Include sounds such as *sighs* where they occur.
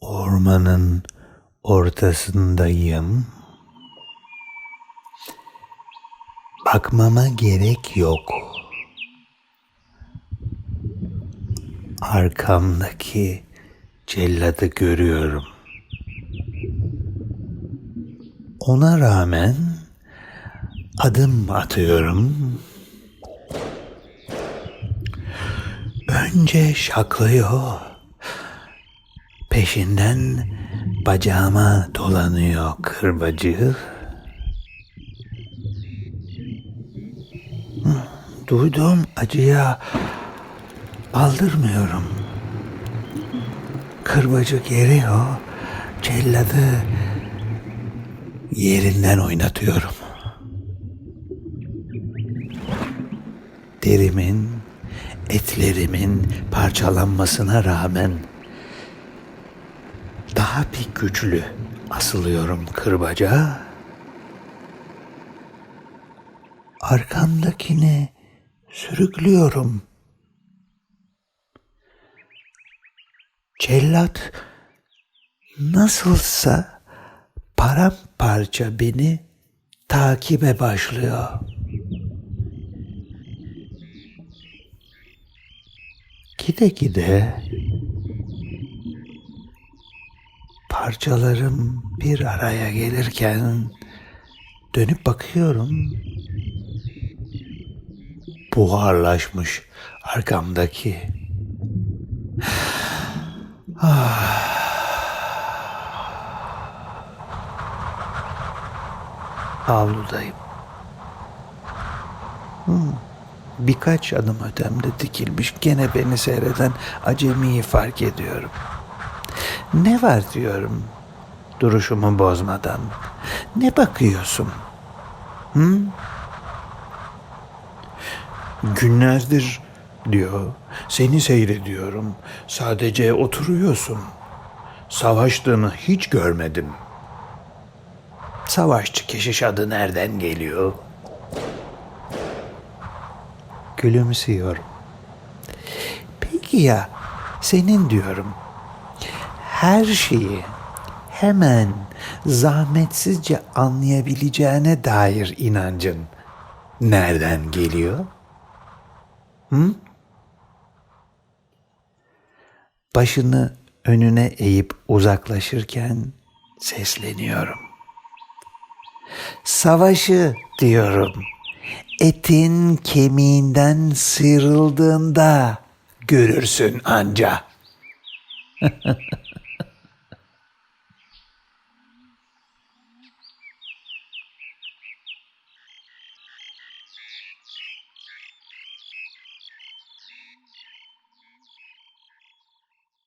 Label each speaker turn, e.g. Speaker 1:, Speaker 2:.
Speaker 1: Ormanın ortasındayım. Bakmama gerek yok. Arkamdaki celladı görüyorum. Ona rağmen adım atıyorum. Önce şaklıyor. Peşinden bacağıma dolanıyor kırbacı. Duyduğum acıya aldırmıyorum. Kırbacı geliyor, celladı yerinden oynatıyorum. Derimin, etlerimin parçalanmasına rağmen daha bir güçlü asılıyorum kırbaca. Arkamdakini sürüklüyorum. Cellat nasılsa paramparça beni takibe başlıyor. Gide gide parçalarım bir araya gelirken dönüp bakıyorum. Buharlaşmış arkamdaki. *sighs* Ah. Avludayım. Hmm. Birkaç adım ötemde dikilmiş gene beni seyreden acemiyi fark ediyorum. Ne var diyorum duruşumu bozmadan. Ne bakıyorsun? Hı? Günlerdir diyor. Seni seyrediyorum. Sadece oturuyorsun. Savaştığını hiç görmedim. Savaşçı keşiş adı nereden geliyor? Gülümsüyorum. Peki ya senin diyorum her şeyi hemen zahmetsizce anlayabileceğine dair inancın nereden geliyor? Hı? Başını önüne eğip uzaklaşırken sesleniyorum. Savaşı diyorum. Etin kemiğinden sıyrıldığında görürsün anca. *laughs*